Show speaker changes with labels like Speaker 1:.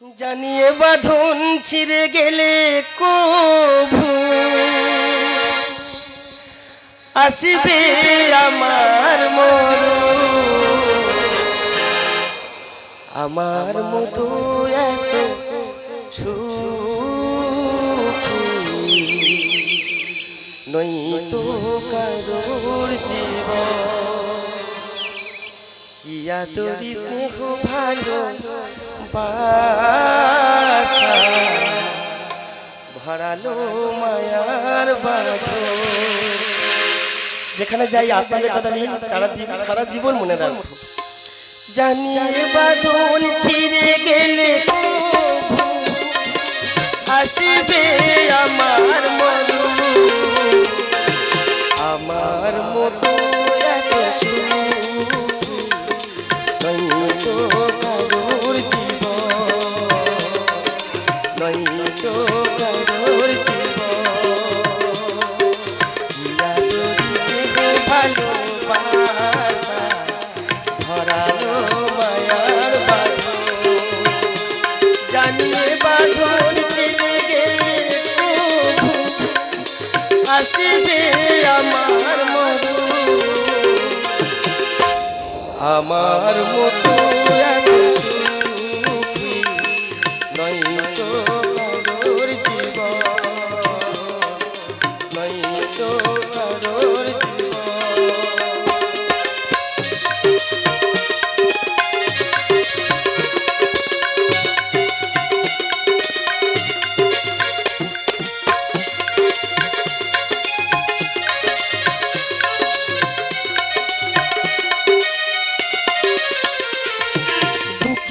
Speaker 1: জানিয়ে বাঁধন ছিঁড়ে গেলে কভু। আসিবে আমার মর আমার মতো এত নই তো কারোর জীবন। ইয়া তোরি স্নেহ ভালো বাসা ভরালো মায়ার যেখানে যাই আপনাদের কথা নিয়ে তারা সারা জীবন মনে রাখব। জানিয়ে বাঁধন ছিঁড়ে গেলে আসিবে আমার মরু আমার মতো